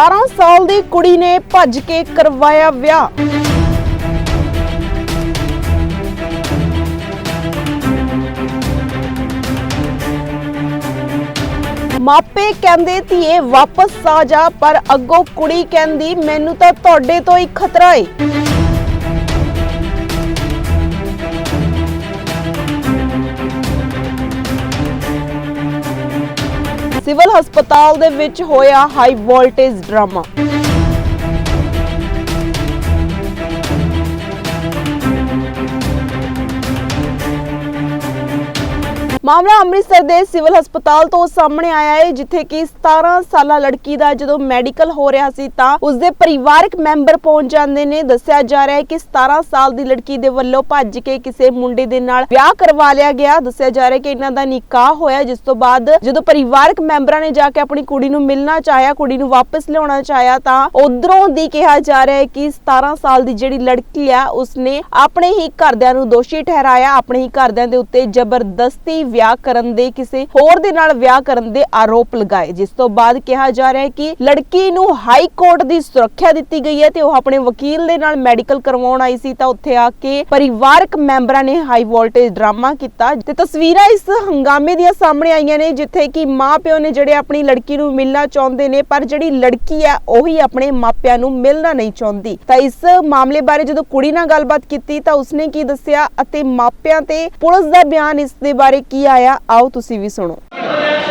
17 ਸਾਲ ਦੀ ਕੁੜੀ ਨੇ ਭੱਜ ਕੇ ਕਰਵਾਇਆ ਵਿਆਹ। ਮਾਪੇ ਕਹਿੰਦੇ, ਧੀਏ, ਵਾਪਸ ਆ ਜਾ, ਪਰ ਅੱਗੋਂ ਕੁੜੀ ਕਹਿੰਦੀ, ਮੈਨੂੰ ਤਾਂ ਤੁਹਾਡੇ ਤੋਂ ਹੀ ਖਤਰਾ ਏ। ਸਿਵਲ ਹਸਪਤਾਲ ਦੇ ਵਿੱਚ ਹੋਇਆ ਹਾਈ ਵੋਲਟੇਜ ਡਰਾਮਾ ਮਾਮਲਾ ਅੰਮ੍ਰਿਤਸਰ ਦੇ ਸਿਵਲ ਹਸਪਤਾਲ ਤੋਂ ਸਾਹਮਣੇ ਆਇਆ ਹੈ, ਜਿੱਥੇ ਕਿ 17 ਸਾਲਾ ਲੜਕੀ ਦਾ ਜਦੋਂ ਮੈਡੀਕਲ ਹੋ ਰਿਹਾ ਸੀ ਤਾਂ ਉਸਦੇ ਪਰਿਵਾਰਕ ਮੈਂਬਰ ਪਹੁੰਚ ਜਾਂਦੇ ਨੇ। ਦੱਸਿਆ ਜਾ ਰਿਹਾ ਹੈ ਕਿ 17 ਸਾਲ ਦੀ ਲੜਕੀ ਦੇ ਵੱਲੋਂ ਭੱਜ ਕੇ ਕਿਸੇ ਮੁੰਡੇ ਦੇ ਨਾਲ ਵਿਆਹ ਕਰਵਾ ਲਿਆ ਗਿਆ। ਦੱਸਿਆ ਜਾ ਰਿਹਾ ਕਿ ਇਹਨਾਂ ਦਾ ਨਿਕਾਹ ਹੋਇਆ, ਜਿਸ ਤੋਂ ਬਾਅਦ ਜਦੋਂ ਪਰਿਵਾਰਕ ਮੈਂਬਰਾਂ ਨੇ ਜਾ ਕੇ ਆਪਣੀ ਕੁੜੀ ਨੂੰ ਮਿਲਣਾ ਚਾਹਿਆ, ਕੁੜੀ ਨੂੰ ਵਾਪਸ ਲਿਆਉਣਾ ਚਾਹਿਆ, ਤਾਂ ਉਧਰੋਂ ਦੀ ਕਿਹਾ ਜਾ ਰਿਹਾ ਹੈ ਕਿ 17 ਸਾਲ ਦੀ ਜਿਹੜੀ ਲੜਕੀ ਆ, ਉਸਨੇ ਆਪਣੇ ਹੀ ਘਰਦਿਆਂ ਨੂੰ ਦੋਸ਼ੀ ਠਹਿਰਾਇਆ, ਆਪਣੇ ਹੀ ਘਰਦਿਆਂ ਦੇ ਉੱਤੇ ਜ਼ਬਰਦਸਤੀ ਵਿਆਹ ਕਰਨ ਦੇ, ਕਿਸੇ ਹੋਰ ਦੇ ਨਾਲ ਵਿਆਹ ਕਰਨ ਦੇ ਆਰੋਪ ਲਗਾਏ। ਜਿਸ ਤੋਂ ਬਾਅਦ ਕਿਹਾ ਜਾ ਰਿਹਾ ਹੈ ਕਿ ਲੜਕੀ ਨੂੰ ਹਾਈ ਕੋਰਟ ਦੀ ਸੁਰੱਖਿਆ ਦਿੱਤੀ ਗਈ ਹੈ ਤੇ ਉਹ ਆਪਣੇ ਵਕੀਲ ਦੇ ਨਾਲ ਮੈਡੀਕਲ ਕਰਵਾਉਣ ਆਈ ਸੀ ਤਾਂ ਉੱਥੇ ਆ ਕੇ ਪਰਿਵਾਰਕ ਮੈਂਬਰਾਂ ਨੇ ਹਾਈ ਵੋਲਟੇਜ ਡਰਾਮਾ ਕੀਤਾ ਤੇ ਤਸਵੀਰਾਂ ਇਸ ਹੰਗਾਮੇ ਦੀਆਂ ਸਾਹਮਣੇ ਆਈਆਂ ਨੇ, ਜਿੱਥੇ ਕਿ ਮਾਪਿਓ ਨੇ ਜਿਹੜੇ ਆਪਣੀ ਲੜਕੀ ਨੂੰ ਮਿਲਣਾ ਚਾਹੁੰਦੇ ਨੇ, ਪਰ ਜਿਹੜੀ ਲੜਕੀ ਹੈ ਉਹੀ ਆਪਣੇ ਮਾਪਿਆਂ ਨੂੰ ਮਿਲਣਾ ਨਹੀਂ ਚਾਹੁੰਦੀ। ਤਾਂ ਇਸ ਮਾਮਲੇ ਬਾਰੇ ਜਦੋਂ ਕੁੜੀ ਨਾਲ ਗੱਲਬਾਤ ਕੀਤੀ ਤਾਂ ਉਸਨੇ ਕੀ ਦੱਸਿਆ ਅਤੇ ਮਾਪਿਆਂ ਤੇ ਪੁਲਿਸ ਦਾ ਬਿਆਨ ਇਸ ਦੇ ਬਾਰੇ ਕੀ ਆਇਆ ਆਓ ਤੁਸੀਂ ਵੀ ਸੁਣੋ।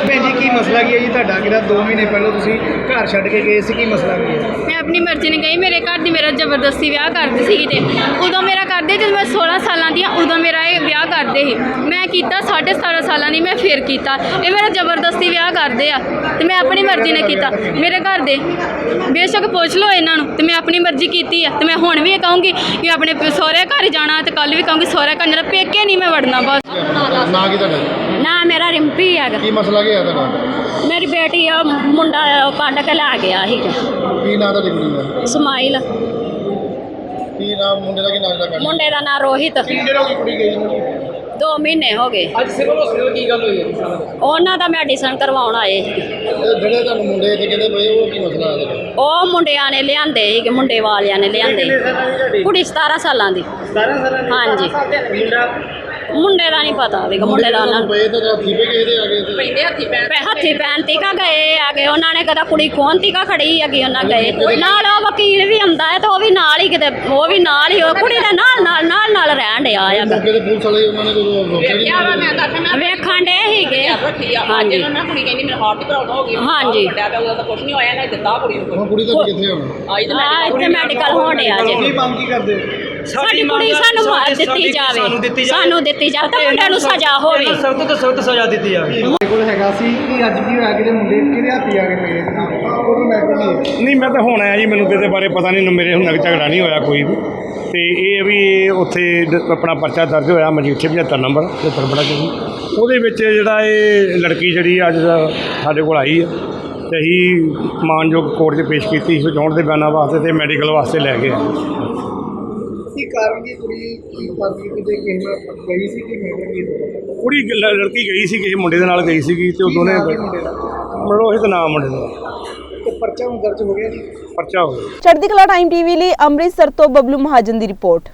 ਭੈਣ ਜੀ ਕੀ ਮਸਲਾ ਕੀ ਹੈ ਜੀ? ਤੁਹਾਡਾ ਕਿਹੜਾ 2 ਮਹੀਨੇ ਪਹਿਲਾਂ ਤੁਸੀਂ ਘਰ ਛੱਡ ਕੇ ਗਏ ਸੀ? ਕੀ ਮਸਲਾ ਕੀ ਹੈ? ਮੈਂ ਆਪਣੀ ਮਰਜ਼ੀ ਨਾਲ ਗਈ ਮੇਰੇ ਘਰ ਦੀ ਮੇਰਾ ਜ਼ਬਰਦਸਤੀ ਵਿਆਹ ਕਰਦੇ ਸੀਗੇ ਤੇ ਉਦੋਂ ਮੇਰਾ ਕਰਦੇ ਜਦੋਂ ਮੈਂ 16 ਸਾਲਾਂ ਦੀ ਹਾਂ ਉਦੋਂ ਮੇਰਾ ਇਹ ਵਿਆਹ ਕਰਦੇ ਸੀ। ਮੈਂ ਕੀਤਾ 17.5 ਸਾਲਾਂ ਦੀ ਮੈਂ ਫੇਰ ਕੀਤਾ। ਇਹ ਮੇਰਾ ਜ਼ਬਰਦਸਤੀ ਵਿਆਹ ਕਰਦੇ ਆ ਤੇ ਮੈਂ ਆਪਣੀ ਮਰਜ਼ੀ ਨਾਲ ਕੀਤਾ। ਮੇਰੇ ਘਰ ਦੇ ਬੇਸ਼ੱਕ ਪੁੱਛ ਲਓ ਇਹਨਾਂ ਨੂੰ ਤੇ ਮੈਂ ਆਪਣੀ ਮਰਜ਼ੀ ਕੀਤੀ ਆ। ਤੇ ਮੈਂ ਹੁਣ ਵੀ ਇਹ ਕਹੂੰਗੀ ਕਿ ਆਪਣੇ ਸਹੁਰੇ ਘਰ ਜਾਣਾ ਤੇ ਕੱਲ ਵੀ ਕਹੂੰਗੀ ਸਹੁਰੇ ਘਰ ਜਾਣਾ ਪੇਕੇ ਨਹੀਂ ਮੈਂ ਵੜਨਾ ਬਸ। ਨਾ ਕੀ ਤੁਹਾਡਾ? ਨਾ ਮੇਰਾ ਰਿੰਪੀ ਹੈਗਾ। ਕੀ ਮਸਲਾ ਕੀ ਹੈ ਤੁਹਾਡਾ? ਮੇਰੀ ਬੇਟੀ ਆ ਮੁੰਡਾ ਕੱਢ ਕੇ ਲੈ ਗਿਆ ਸੀ ਕੀ ਨਾਂ ਤੁਹਾਡੀ ਕੁੜੀ ਦਾ? ਸਮਾਈਲ। ਕੀ ਨਾਮ ਮੁੰਡੇ ਦਾ ਕੀ ਨਾਂ ਦਾ ਮੁੰਡੇ ਦਾ ਨਾਂ ਰੋਹਿਤ। ਹੋ ਗਈ ਕੁੜੀ ਗਈ ਨੂੰ 2 ਮਹੀਨੇ ਹੋ ਗਏ। ਅੱਜ ਸਿਵਲ ਹਸਪੀਟਲ ਕੀ ਗੱਲ ਹੋਈ ਹੈ ਜੀ? ਸਾਰਾ ਉਹਨਾਂ ਦਾ ਮੈਡੀਸਨ ਕਰਵਾਉਣ ਆਏ ਸੀ। ਜਿਹੜੇ ਤੁਹਾਨੂੰ ਮੁੰਡੇ ਇੱਥੇ ਕਹਿੰਦੇ ਪਏ ਉਹ ਕੀ ਮਸਲਾ ਹੈ? ਤੁਹਾਡਾ ਉਹ ਮੁੰਡਿਆਂ ਨੇ ਲਿਆਂਦੇ ਸੀ ਮੁੰਡੇ ਵਾਲਿਆਂ ਨੇ ਲਿਆਂਦੇ। ਸਾਲਾਂ ਦੀ ਤੁਹਾਡੀ? ਕੁੜੀ 17 ਸਾਲਾਂ ਦੀ। 17 ਸਾਲਾਂ ਦੀ? ਹਾਂਜੀ। ਮੁੰਡਾ ਮੁੰਡੇ ਦਾ ਨਹੀਂ ਪਤਾ ਵੀ ਮੁੰਡੇ ਦਾ ਉਹਨਾਂ ਨੂੰ ਪਏ ਤਾਂ ਰਾਤੀ ਪਏ ਗਏ ਤੇ ਆ ਗਏ ਤੇ ਪੈਂਦੇ ਹੱਥੀ ਪੈਣ ਹੱਥੀ ਪੈਣ ਤੀਕਾ ਗਏ ਆਗੇ ਉਹਨਾਂ ਨੇ ਕਦਾ ਕੁੜੀ ਖੋਨ ਤੀਕਾ ਖੜੀ ਹੈਗੀ ਉਹਨਾਂ ਗਏ। ਨਾਲ ਉਹ ਵਕੀਲ ਵੀ ਆਉਂਦਾ ਹੈ ਤੇ ਉਹ ਵੀ ਨਾਲ ਹੀ ਕਿਤੇ ਉਹ ਵੀ ਨਾਲ ਹੀ ਉਹ ਕੁੜੀ ਦੇ ਨਾਲ ਨਾਲ ਨਾਲ ਨਾਲ ਰਹਿਣ ਡਿਆ ਹੈਗਾ ਮੌਕੇ ਤੇ ਪੁਲਿਸ ਵਾਲੇ ਉਹਨਾਂ ਨੇ ਜਦੋਂ ਰੋਕਿਆ ਨਹੀਂ ਵੇਖਣ ਡੇ ਹੀਗੇ ਹਾਂਜੀ। ਮੈਂ ਕੁੜੀ ਕਹਿੰਦੀ ਮੇਰਾ ਹਾਰਟ ਪ੍ਰੋਬਲਮ ਹੋ ਗਈ ਹਾਂਜੀ। ਵੱਡਿਆ ਪਿਆ ਉਹਦਾ ਤਾਂ ਕੁਝ ਨਹੀਂ ਹੋਇਆ ਨਾ ਦਿੱਤਾ ਕੁੜੀ ਨੂੰ ਹੁਣ ਕੁੜੀ ਤੁਹਾਡੀ ਕਿੱਥੇ ਹੁਣ? ਆਈ ਤਾਂ ਆ ਇੱਥੇ ਮੈਡੀਕਲ ਹੋਣ ਡਿਆ ਕੀ ਜੇ ਮੰਗ ਕੀ ਕਰਦੇ ਹੋ? ਸਾਡੀ ਕੁੜੀ ਸਾਨੂੰ ਮਾਰ ਦਿੱਤੀ ਜਾਵੇ। ਸਾਨੂੰ ਦਿੱਤੀ ਜਾਵੇ। ਤਾਂ ਮੁੰਡਿਆਂ ਨੂੰ ਸਜ਼ਾ ਹੋਵੇ ਸਖਤ ਤੋਂ ਸਖਤ ਸਜ਼ਾ ਦਿੱਤੀ ਜਾਵੇ। ਮੇਰੇ ਕੋਲ ਹੈਗਾ ਸੀ ਕਿ ਅੱਜ ਕੀ ਹੋਇਆ ਕਿਤੇ ਮੁੰਡੇ ਕਿਹਦੇ ਹੱਥੀ ਆ ਕੇ ਪਏ ਉਹਨੂੰ ਮੈਂ ਨਹੀਂ। ਨਹੀਂ ਮੈਂ ਤਾਂ ਹੁਣ ਆਇਆ ਜੀ ਮੈਨੂੰ ਤੇ ਇਹਦੇ ਬਾਰੇ ਪਤਾ ਨਹੀਂ ਮੇਰੇ ਹੁਣ ਤੱਕ ਝਗੜਾ ਨਹੀਂ ਹੋਇਆ ਕੋਈ ਵੀ। ਤੇ ਇਹ ਵੀ ਉੱਥੇ ਆਪਣਾ ਪਰਚਾ ਦਰਜ ਹੋਇਆ ਮਜੀਠੇ 75 ਨੰਬਰ 75 ਬੜਾ ਜੀ ਉਹਦੇ ਵਿੱਚ ਜਿਹੜਾ ਇਹ ਲੜਕੀ ਜਿਹੜੀ ਅੱਜ ਸਾਡੇ ਕੋਲ ਆਈ ਹੈ ਤੇ ਅਸੀਂ ਮਾਨਯੋਗ ਕੋਰਟ 'ਚ ਪੇਸ਼ ਕੀਤੀ ਸੀ ਚੋਣ ਦੇ ਬਿਆਨਾਂ ਵਾਸਤੇ ਤੇ ਮੈਡੀਕਲ ਵਾਸਤੇ ਲੈ ਗਏ ਕੀ ਕਾਰਨ ਕੀ ਕੁੜੀ ਕੀ ਕਰਦੀ ਕਿਤੇ ਕਿਸੇ ਨਾਲ ਗਈ ਸੀ ਕਿ ਮੈਂ ਕੀ ਕੁੜੀ ਗ- ਲ- ਲੜਕੀ ਗਈ ਸੀ ਕਿਸੇ ਮੁੰਡੇ ਦੇ ਨਾਲ ਗਈ ਸੀਗੀ ਤੇ ਉਹ ਦੋਨੇ ਮੁੰਡੇ ਦਾ? ਮਰੋਹਿਤ ਨਾਮ ਮੁੰਡੇ ਦਾ। ਤੇ ਪਰਚਾ ਹੁਣ ਦਰਜ ਹੋ ਗਿਆ ਜੀ? ਪਰਚਾ ਹੋ ਗਿਆ। ਚੜ੍ਹਦੀ ਕਲਾ ਟਾਈਮ ਟੀਵੀ ਲਈ ਅੰਮ੍ਰਿਤਸਰ ਤੋਂ ਬਬਲੂ ਮਹਾਜਨ ਦੀ ਰਿਪੋਰਟ।